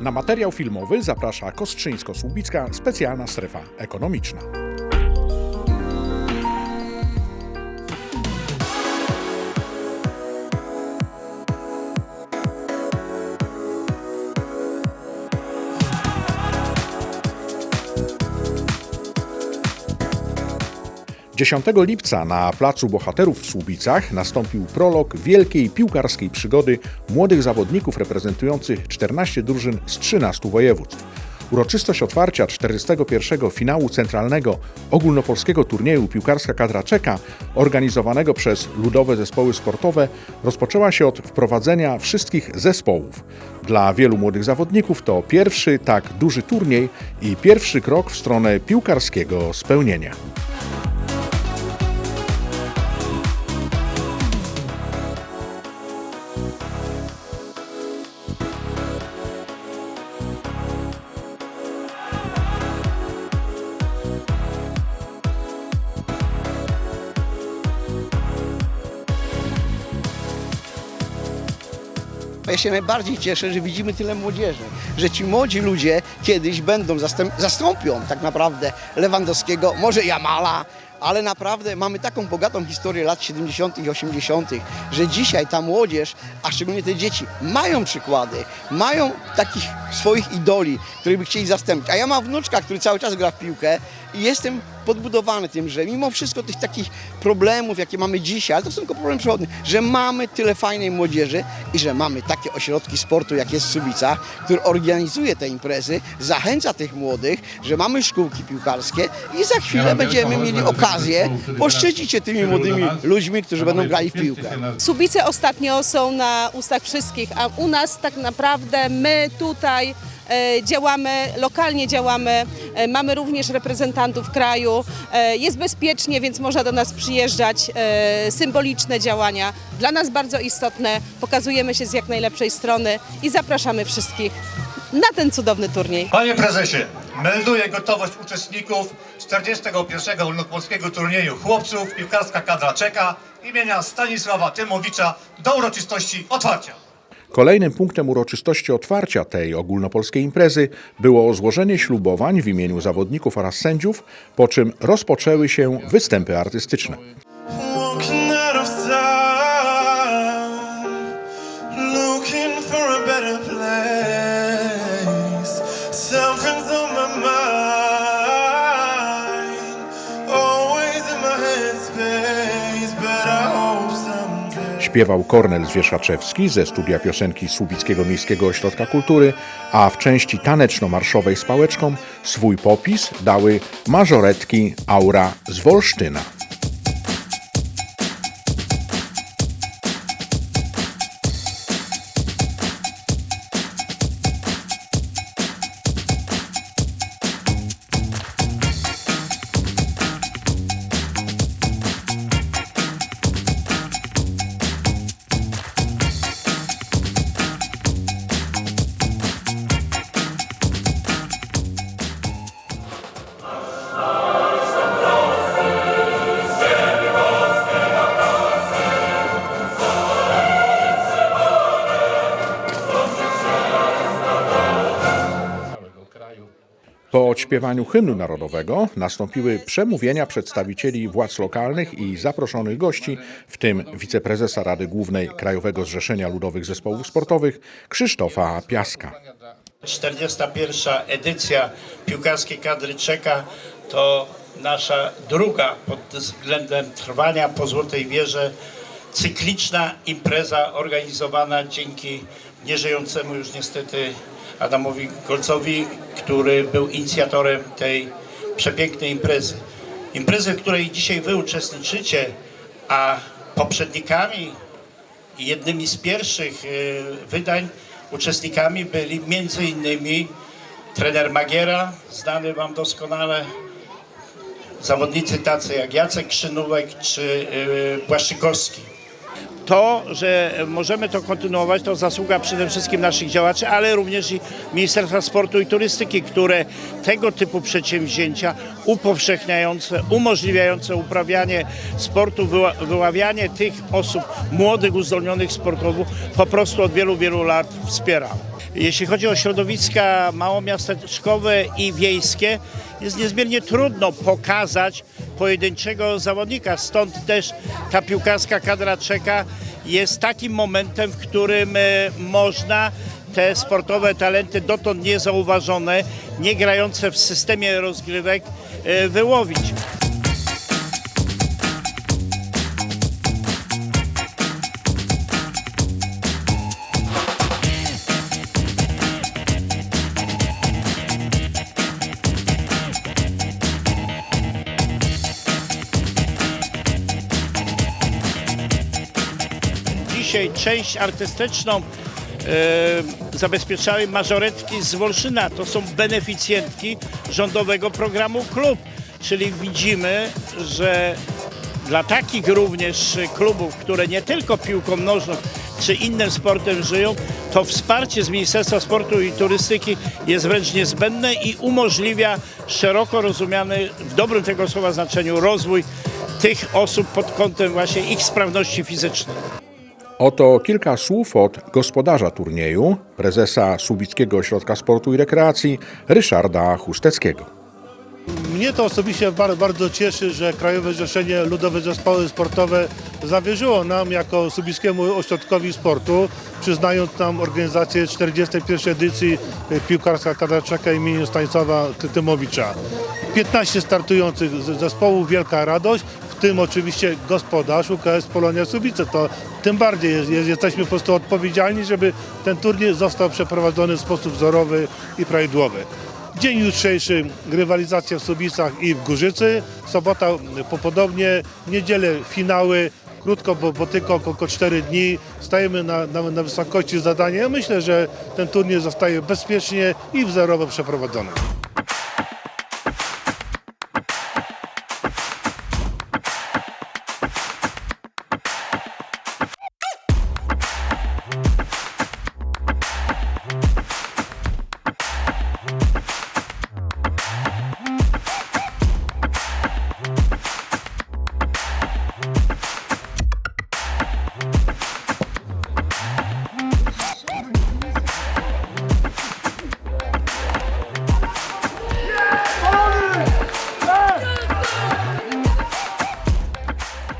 Na materiał filmowy zaprasza Kostrzyńsko-Słubicka specjalna strefa ekonomiczna. Dziesiątego lipca na Placu Bohaterów w Słubicach nastąpił prolog wielkiej piłkarskiej przygody młodych zawodników reprezentujących 14 drużyn z 13 województw. Uroczystość otwarcia 41. finału centralnego ogólnopolskiego turnieju Piłkarska Kadra Czeka, organizowanego przez ludowe zespoły sportowe, rozpoczęła się od wprowadzenia wszystkich zespołów. Dla wielu młodych zawodników to pierwszy tak duży turniej i pierwszy krok w stronę piłkarskiego spełnienia. Ja się najbardziej cieszę, że widzimy tyle młodzieży, że ci młodzi ludzie kiedyś będą, zastąpią tak naprawdę Lewandowskiego, może Jamala, ale naprawdę mamy taką bogatą historię lat 70. i 80., że dzisiaj ta młodzież, a szczególnie te dzieci, mają przykłady, mają takich swoich idoli, których by chcieli zastąpić. A ja mam wnuczka, który cały czas gra w piłkę i jestem podbudowany tym, że mimo wszystko tych takich problemów, jakie mamy dzisiaj, ale to są tylko problemy przychodnie, że mamy tyle fajnej młodzieży i że mamy takie ośrodki sportu, jak jest w Subicach, który organizuje te imprezy, zachęca tych młodych, że mamy szkółki piłkarskie i za chwilę będziemy mieli okazję poszczycić się tymi młodymi ludźmi, którzy będą grali w piłkę. Subice ostatnio są na ustach wszystkich, a u nas tak naprawdę my tutaj e, działamy, lokalnie działamy, e, mamy również reprezentantów kraju, e, jest bezpiecznie, więc można do nas przyjeżdżać, symboliczne działania, dla nas bardzo istotne, pokazujemy się z jak najlepszej strony i zapraszamy wszystkich na ten cudowny turniej. Panie prezesie, melduję gotowość uczestników 41. ogólnopolskiego turnieju chłopców piłkarska kadra czeka imienia Stanisława Tymowicza do uroczystości otwarcia. Kolejnym punktem uroczystości otwarcia tej ogólnopolskiej imprezy było złożenie ślubowań w imieniu zawodników oraz sędziów, po czym rozpoczęły się występy artystyczne. Śpiewał Kornel Zwieszaczewski ze studia piosenki Słubickiego Miejskiego Ośrodka Kultury, a w części taneczno-marszowej z pałeczką swój popis dały mażoretki Aura z Wolsztyna. Po odśpiewaniu hymnu narodowego nastąpiły przemówienia przedstawicieli władz lokalnych i zaproszonych gości, w tym wiceprezesa Rady Głównej Krajowego Zrzeszenia Ludowych Zespołów Sportowych Krzysztofa Piaska. 41. edycja piłkarskiej kadry Czeka to nasza druga pod względem trwania po Złotej Wieży cykliczna impreza organizowana dzięki nieżyjącemu już niestety Adamowi Golcowi, który był inicjatorem tej przepięknej imprezy. Imprezy, w której dzisiaj wy uczestniczycie, a poprzednikami i jednymi z pierwszych y, wydań uczestnikami byli między innymi trener Magiera, znany wam doskonale, zawodnicy tacy jak Jacek Krzynówek czy y, Błaszczykowski. To, że możemy to kontynuować, to zasługa przede wszystkim naszych działaczy, ale również i Ministerstwa Sportu i Turystyki, które tego typu przedsięwzięcia upowszechniające, umożliwiające uprawianie sportu, wyła- wyławianie tych osób młodych, uzdolnionych sportowo po prostu od wielu, wielu lat wspierało. Jeśli chodzi o środowiska małomiasteczkowe i wiejskie, jest niezmiernie trudno pokazać pojedynczego zawodnika. Stąd też ta piłkarska kadra czeka jest takim momentem, w którym e, można te sportowe talenty dotąd niezauważone, nie grające w systemie rozgrywek e, wyłowić. Dzisiaj część artystyczną e, zabezpieczały mażoretki z Wolszyna. To są beneficjentki rządowego programu Klub. Czyli widzimy, że dla takich również klubów, które nie tylko piłką nożną czy innym sportem żyją, to wsparcie z Ministerstwa Sportu i Turystyki jest wręcz niezbędne i umożliwia szeroko rozumiany, w dobrym tego słowa znaczeniu, rozwój tych osób pod kątem właśnie ich sprawności fizycznej. Oto kilka słów od gospodarza turnieju, prezesa Słubickiego Ośrodka Sportu i Rekreacji, Ryszarda Chusteckiego. Mnie to osobiście bardzo, cieszy, że Krajowe Zrzeszenie Ludowe Zespoły Sportowe zawierzyło nam jako Subickiemu Ośrodkowi Sportu, przyznając nam organizację 41. edycji piłkarska kadra czeka imienia Stanisława Tymowicza. 15 startujących zespołów, wielka radość, w tym oczywiście gospodarz UKS Polonia Subice. To tym bardziej jest, jest, jesteśmy po prostu odpowiedzialni, żeby ten turniej został przeprowadzony w sposób wzorowy i prawidłowy. Dzień jutrzejszy rywalizacja w Subicach i w Górzycy. Sobota po podobnie, niedzielę finały. Krótko, bo, bo tylko około 4 dni. Stajemy na, na, na wysokości zadania. Myślę, że ten turniej zostaje bezpiecznie i wzorowo przeprowadzony.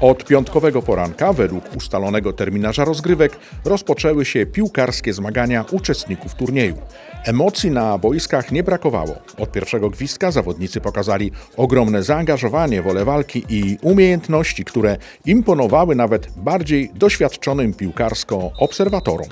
Od piątkowego poranka, według ustalonego terminarza rozgrywek, rozpoczęły się piłkarskie zmagania uczestników turnieju. Emocji na boiskach nie brakowało. Od pierwszego gwizdka zawodnicy pokazali ogromne zaangażowanie, wolę walki i umiejętności, które imponowały nawet bardziej doświadczonym piłkarsko obserwatorom.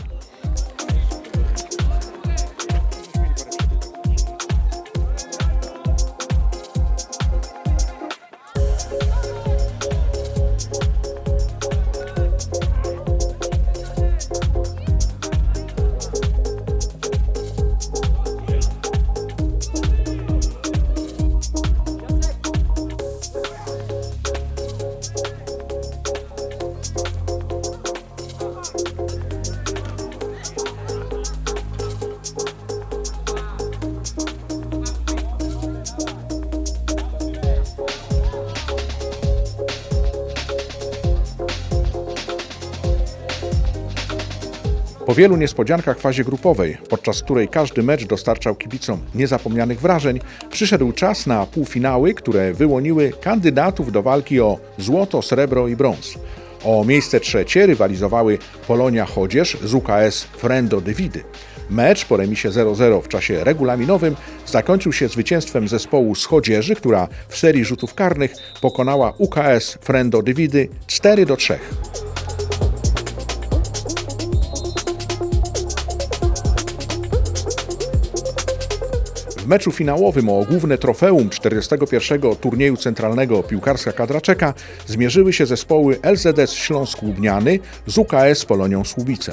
Po wielu niespodziankach w fazie grupowej, podczas której każdy mecz dostarczał kibicom niezapomnianych wrażeń, przyszedł czas na półfinały, które wyłoniły kandydatów do walki o złoto, srebro i brąz. O miejsce trzecie rywalizowały Polonia Chodzież z UKS Frendo Dywidy. Mecz po remisie 0-0 w czasie regulaminowym zakończył się zwycięstwem zespołu z Chodzieży, która w serii rzutów karnych pokonała UKS Frendo Dywidy 4-3. Meczu finałowym o główne trofeum 41. turnieju centralnego piłkarska kadra czeka zmierzyły się zespoły LZS Śląsk Łubniany z UKS Polonią Słubice.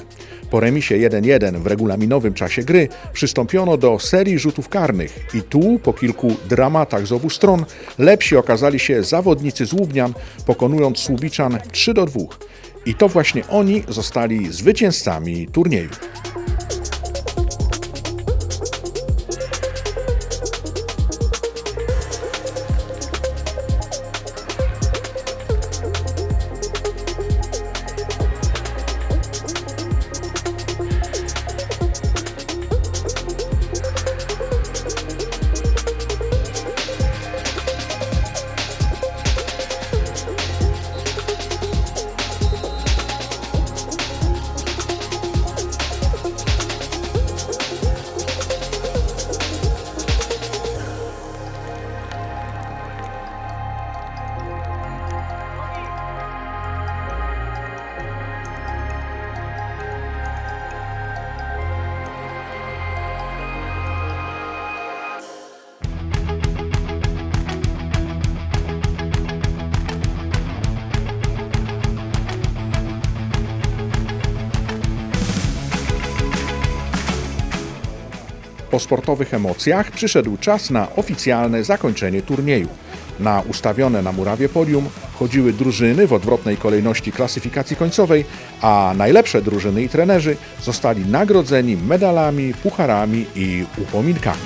Po remisie 1-1 w regulaminowym czasie gry przystąpiono do serii rzutów karnych i tu po kilku dramatach z obu stron lepsi okazali się zawodnicy z Łubnian, pokonując Słubiczan 3-2. I to właśnie oni zostali zwycięzcami turnieju. Po sportowych emocjach przyszedł czas na oficjalne zakończenie turnieju. Na ustawione na murawie podium chodziły drużyny w odwrotnej kolejności klasyfikacji końcowej, a najlepsze drużyny i trenerzy zostali nagrodzeni medalami, pucharami i upominkami.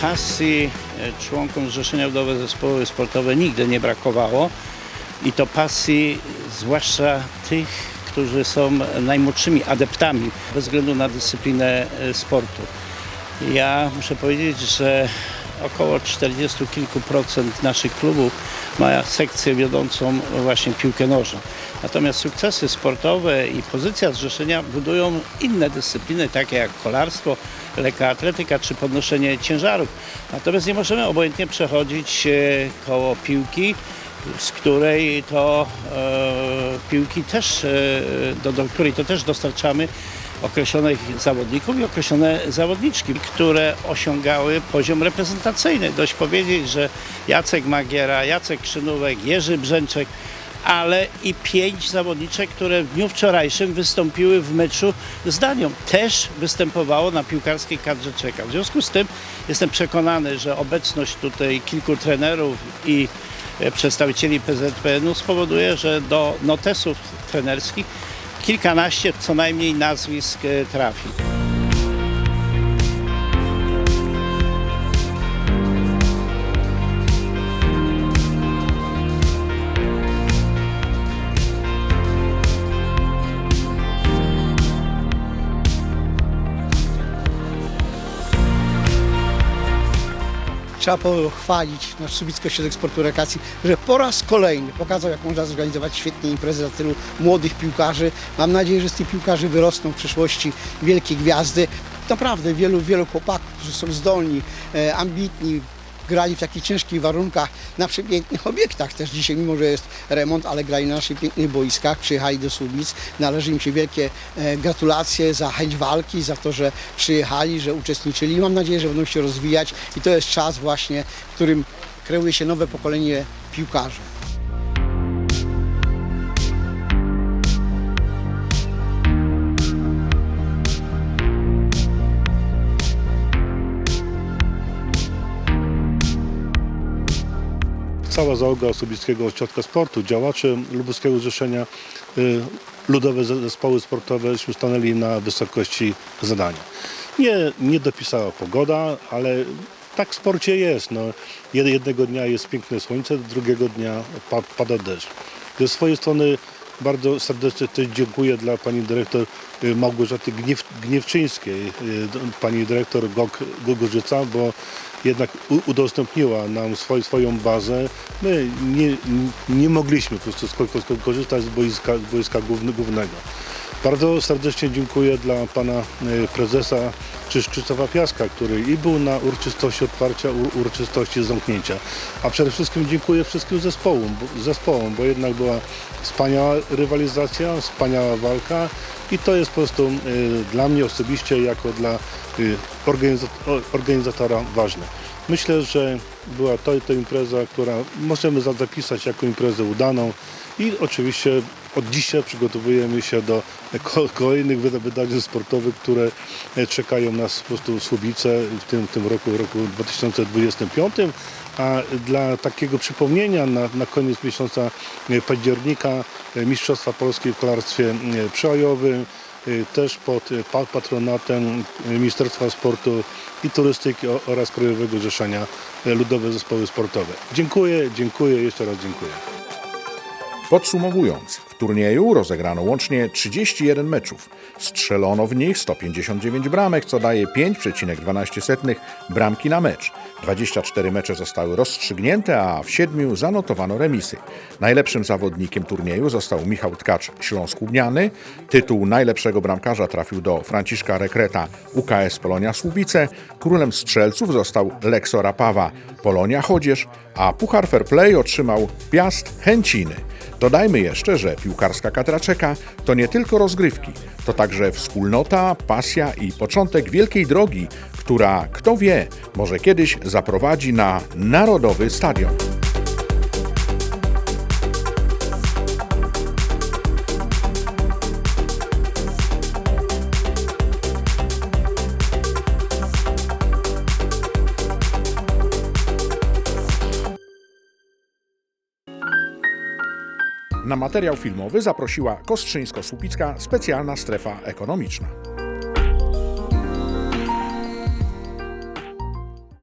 Pasji e, członkom Zrzeszenia Ludowe Zespoły Sportowe nigdy nie brakowało i to pasji zwłaszcza tych, którzy są najmłodszymi adeptami bez względu na dyscyplinę e, sportu. Ja muszę powiedzieć, że około 40 kilku procent naszych klubów ma sekcję wiodącą właśnie piłkę nożną. Natomiast sukcesy sportowe i pozycja zrzeszenia budują inne dyscypliny, takie jak kolarstwo, lekka atletyka czy podnoszenie ciężarów. Natomiast nie możemy obojętnie przechodzić e, koło piłki, z której to e, piłki też, e, do, do której to też dostarczamy określonych zawodników i określone zawodniczki, które osiągały poziom reprezentacyjny. Dość powiedzieć, że Jacek Magiera, Jacek Krzynówek, Jerzy Brzęczek, ale i pięć zawodniczek, które w dniu wczorajszym wystąpiły w meczu z Danią. Też występowało na piłkarskiej kadrze Czeka. W związku z tym jestem przekonany, że obecność tutaj kilku trenerów i e, przedstawicieli PZPN-u spowoduje, że do notesów trenerskich kilkanaście co najmniej nazwisk e, trafi. Trzeba pochwalić nasz Subicki Ośrodek Sportu i Rekreacji, że po raz kolejny pokazał, jak można zorganizować świetnie imprezy dla tylu młodych piłkarzy. Mam nadzieję, że z tych piłkarzy wyrosną w przyszłości wielkie gwiazdy. Naprawdę wielu, wielu chłopaków, którzy są zdolni, e, ambitni, grali w takich ciężkich warunkach na przepięknych obiektach też dzisiaj, mimo że jest remont, ale grali na naszych pięknych boiskach, przyjechali do Słubic. Należy im się wielkie e, gratulacje za chęć walki, za to, że przyjechali, że uczestniczyli. Mam nadzieję, że będą się rozwijać i to jest czas właśnie, w którym kreuje się nowe pokolenie piłkarzy. Cała załoga Osobickiego Ośrodka Sportu, działacze Lubuskiego Zrzeszenia, y, ludowe ze- zespoły sportoweśmy stanęli na wysokości zadania. Nie, nie dopisała pogoda, ale tak w sporcie jest. No, Jed- jednego dnia jest piękne słońce, drugiego dnia pa, pada deszcz. Ze swojej strony bardzo serdecznie też dziękuję dla pani dyrektor y, Małgorzaty Gniew, Gniewczyńskiej, y, pani dyrektor Gorzyca, bo jednak udostępniła nam swoj, swoją bazę. My nie, nie mogliśmy po prostu sko- sko- korzystać z boiska, boiska głównego. Bardzo serdecznie dziękuję dla pana e, prezesa Krzysz- Krzysztofa Piaska, który i był na uroczystości otwarcia, uroczystości zamknięcia. A przede wszystkim dziękuję wszystkim zespołom, zespołom, bo jednak była wspaniała rywalizacja, wspaniała walka i to jest po prostu e, dla mnie osobiście, jako dla e, organizatora ważne. Myślę, że była to, to impreza, która możemy za- zapisać jako imprezę udaną i oczywiście od dzisiaj przygotowujemy się do ko- kolejnych wyda- wydarzeń sportowych, które e, czekają nas po prostu w Słubice w tym, tym roku, w roku 2025. A dla takiego przypomnienia na, na koniec miesiąca e, października e, Mistrzostwa Polski w kolarstwie przełajowym też pod pa- patronatem Ministerstwa Sportu i Turystyki oraz Krajowego Zrzeszenia Ludowe Zespoły Sportowe. Dziękuję, dziękuję, jeszcze raz dziękuję. Podsumowując, w turnieju rozegrano łącznie 31 meczów. Strzelono w nich 159 bramek, co daje 5,12 bramki na mecz. 24 mecze zostały rozstrzygnięte, a w 7 zanotowano remisy. Najlepszym zawodnikiem turnieju został Michał Tkacz Śląsk Łubniany. Tytuł najlepszego bramkarza trafił do Franciszka Rekreta UKS Polonia Słubice. Królem strzelców został Lekso Rapawa Polonia Chodzież, a Puchar Fair Play otrzymał Piast Chęciny. Dodajmy jeszcze, że piłkarska kadra Czeka to nie tylko rozgrywki, to także wspólnota, pasja i początek wielkiej drogi, która, kto wie, może kiedyś zaprowadzi na Narodowy Stadion. Na materiał filmowy zaprosiła Kostrzyńsko-Słupicka specjalna strefa ekonomiczna.